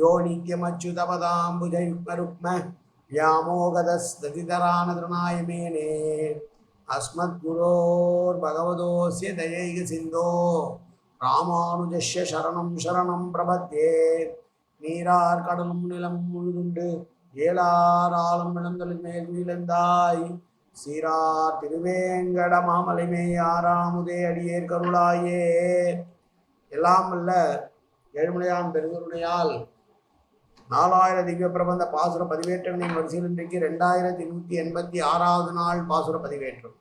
யோ நித்யமச்சுதபதாம்புஜைமருக்ம வியாமோகதஸ்ததிதரானதனாயமேனே அஸ்மத்குரோர் பகவதோசிய தயைக சிந்தோ ராமானுஜஸ்ய சரணம் சரணம் பிரபத்தே நீரார் கடலும் நிலம் முழுதுண்டு ஏழார் ஆளும் நிலந்தலின் மேல் வீழ்ந்தாய் சீரார் திருவேங்கட மாமலைமே ஆறாமுதே அடியேர் கருளாயே. எல்லாம் அல்ல ஏழுமலையான் பெருங்கருணையால் நாலாயிரம் திவ்ய பிரபந்த பாசுர பதிவேற்றங்களின் வரிசையில் இன்றைக்கு ரெண்டாயிரத்தி நூற்றி எண்பத்தி ஆறாவது நாள் பாசுர பதிவேற்றம்.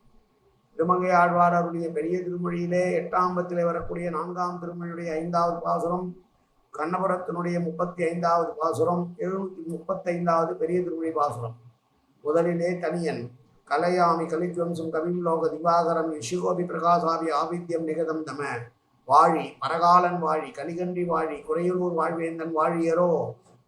திருமங்கை ஆழ்வார் அவருடைய பெரிய திருமொழியிலே எட்டாம் பத்திலே வரக்கூடிய நான்காம் திருமொழியுடைய ஐந்தாவது பாசுரம் கண்ணபுரத்தினுடைய முப்பத்தி ஐந்தாவது பாசுரம் எழுநூத்தி முப்பத்தைந்தாவது பெரிய திருமொழி பாசுரம். முதலிலே தனியன் கலையாமி கலித்வம்சம் கவிம்லோக திவாகரம் யஷிகோபி பிரகாசாபி ஆபித்யம் நிகதம் தம வாழி பரகாலன் வாழி கலிகன்றி வாழி குறையூர் வாழ்வேந்தன் வாழியரோ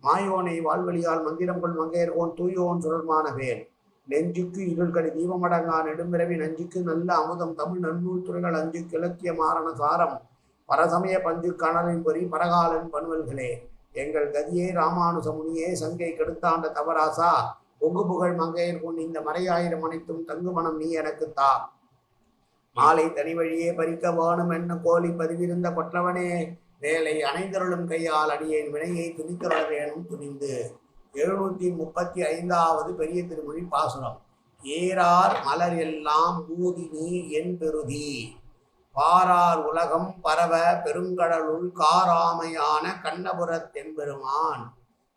மாயோனை வாழ்வழியால் மந்திரம் கொள் மங்கையர்கோன் தூயோன் சுழற்மான வேல். நெஞ்சுக்கு இருள்கடி தீபமடங்கா நெடும்பிறவி நஞ்சுக்கு நல்ல அமுதம் தமிழ் நன்னூல் துறைகள் அஞ்சு கிழக்கிய மாறன சாரம். பரசமய பஞ்சு கணலின் பொறி பரகாலன் பன்வல்களே. எங்கள் கதியே ராமானுச முனியே சங்கை கெடுத்தாண்ட தவராசா. பொங்கு புகழ் மங்கையர் கொண்டு இந்த மறையாயிரம் அனைத்தும் தங்கு மனம் நீ எனக்கு தா. மாலை தனி வழியே பறிக்க வேணும் என்ன கோழி பதிவிருந்த கொற்றவனே. வேலை அனைந்தருளும் கையால் அடியேன் வினையை துணித்தருள வேணும் துணிந்து. எழுநூத்தி முப்பத்தி ஐந்தாவது பெரிய திருமொழி பாசுரம். ஏறார் மலர் எல்லாம் பூதினி என் பெருதி. பாரார் உலகம் பரவ பெருங்கடலுள் காராமையான கண்ணபுரத் தென்பெருமான்.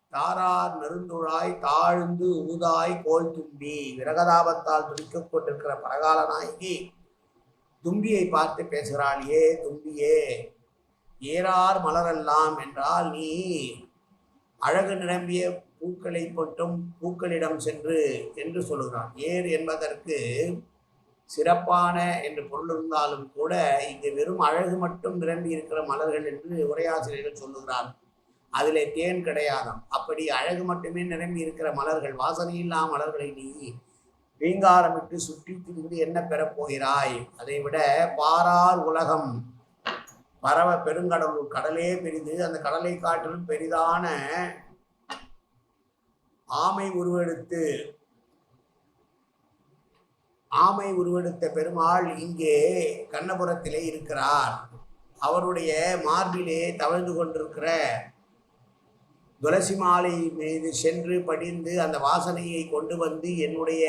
தாரார் நெருந்துழாய் தாழ்ந்து ஊதாய் கோல் தும்பி. விரகதாபத்தால் துடிக்கக் கொண்டிருக்கிற பரகால நாயகி தும்பியை பார்த்து பேசுகிறாள். ஏ தும்பியே ஏறார் மலரெல்லாம் என்றால் நீ அழகு நிரம்பிய பூக்களை கொட்டும் பூக்களிடம் சென்று என்று சொல்லுகிறான். ஏர் என்பதற்கு சிறப்பான என்று பொருள் இருந்தாலும் கூட இங்கு வெறும் அழகு மட்டும் நிரம்பி இருக்கிற மலர்கள் என்று உரையாசிரியர்கள் சொல்லுகிறார் அதிலே தேன் கிடையாதாம். அப்படி அழகு மட்டுமே நிரம்பி இருக்கிற மலர்கள் வாசனையில்லா மலர்களை நீ வீங்காரமிட்டு சுற்றி திரிந்து என்ன பெறப்போகிறாய் அதை விட பாரார் உலகம் பரவ பெருங்கடல் கடலே பெரிது அந்த கடலை காட்டிலும் பெரிதான ஆமை உருவெடுத்து ஆமை உருவெடுத்த பெருமாள் இங்கே கண்ணபுரத்திலே இருக்கிறார். அவருடைய மார்பிலே தவழ்ந்து கொண்டிருக்கிற துளசி மாலை மீது சென்று படிந்து அந்த வாசனையை கொண்டு வந்து என்னுடைய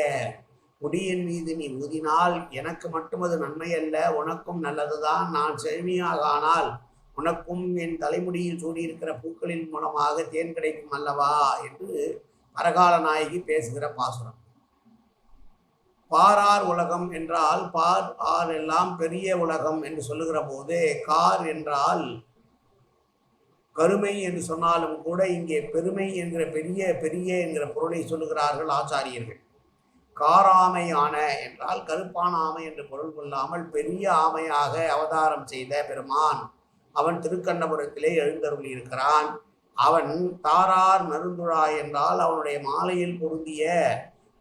முடியின் மீது நீ ஊதினால் எனக்கு மட்டும் அது நன்மை அல்ல உனக்கும் நல்லதுதான். நான் செழுமையாக ஆனால் உனக்கும் என் தலைமுடியில் சூடியிருக்கிற பூக்களின் மூலமாக தேன் கிடைக்கும் அல்லவா? என்று பரகால நாயகி பேசுகிற பாசுரம். பாரார் உலகம் என்றால் பார் ஆர் எல்லாம் பெரிய உலகம் என்று சொல்லுகிற போது கார் என்றால் கருமை என்று சொன்னாலும் கூட இங்கே பெருமை என்கிற பெரிய பெரிய என்கிற பொருளை சொல்லுகிறார்கள் ஆச்சாரியர்கள். காராமை ஆன என்றால் கருப்பான ஆமை என்று பொருள் கொள்ளாமல் பெரிய ஆமையாக அவதாரம் செய்த பெருமான் அவன் திருக்கண்ணபுரத்திலே எழுந்தருளி இருக்கிறான். அவன் தாரார் நருந்துழாய் என்றால் அவனுடைய மாலையில் பொருந்திய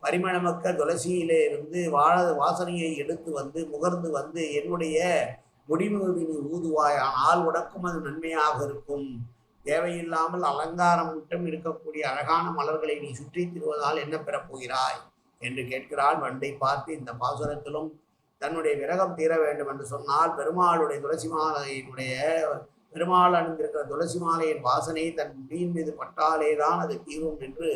பரிமளமக்க துளசியிலே இருந்து வாழ வாசனையை எடுத்து வந்து முகர்ந்து வந்து என்னுடைய முடிமீது நீ ஊதுவாய். ஆனால் உனக்கும் அது நன்மையாக இருக்கும். தேவையில்லாமல் அலங்காரம் மட்டும் இருக்கக்கூடிய அழகான மலர்களை நீ சுற்றித் திருவதால் என்ன பெறப்போகிறாய்? என்று கேட்கிறாள். வண்டை பார்த்து இந்த பாசுரத்திலும் தன்னுடைய விரகம் தீர வேண்டும் என்று சொன்னால் பெருமாளுடைய துளசி மாலையினுடைய பெருமாள் அணிந்திருக்கிற துளசி மாலையின் வாசனை தன் முடியின் மீது பட்டாலே தான் அது தீரும் என்று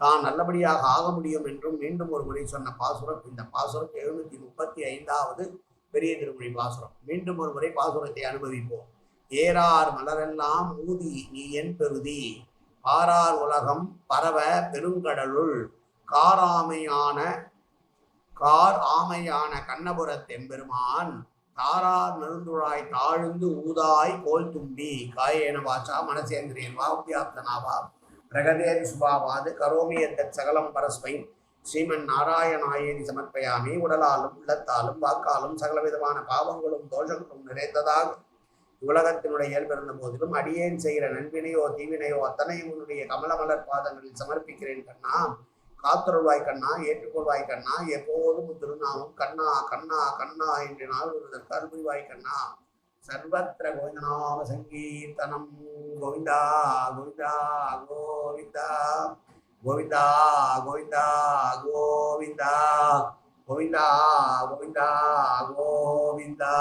தான் நல்லபடியாக ஆக முடியும் என்றும் மீண்டும் ஒரு முறை சொன்ன பாசுரம். இந்த பாசுரம் எழுநூத்தி முப்பத்தி ஐந்தாவது பெரிய திருமொழி பாசுரம். மீண்டும் ஒரு முறை பாசுரத்தை அனுபவிப்போம். ஏறார் மலரெல்லாம் ஊதி நீ என் பெருதி பாரார் உலகம் பரவ பெருங்கடலுள் காராமையான கார் ஆமையான கண்ணபுரத் எம்பெருமான் தாரார் நெருந்துழாய் தாழ்ந்து ஊதாய் கோல் தும்பி. காயேன வாச்சா மனசேந்திரியன் வாப்தியாப்தனாவா பிரகதேதி சுபாவாது கரோமி சகலம் பரஸ்மை ஸ்ரீமன் நாராயணாயேதி சமர்ப்பயாமி. உடலாலும் உள்ளத்தாலும் வாக்காலும் சகலவிதமான பாவங்களும் தோஷங்களும் நிறைந்ததாக. உலகத்தினுடைய இயல்பிருந்த போதிலும் அடியேன் செய்கிற நன்பினையோ தீவினையோ அத்தனையும் உன்னுடைய கமலமலர் பாதங்களில் சமர்ப்பிக்கிறேன் கண்ணா. காத்தருள்வாய் கண்ணா ஏற்றுக்கொள்வாய் கண்ணா எப்போதும் திருநாமம் கண்ணா கண்ணா கண்ணா என்று நாள் ஒரு கருள்வாய் கண்ணா. சர்வத்திர கோவிந்தநாம சங்கீர்த்தனம். கோவிந்தா கோவிந்தா கோவிந்தா கோவிந்தா கோவிந்தா கோவிந்தா கோவிந்தா கோவிந்தா கோவிந்தா.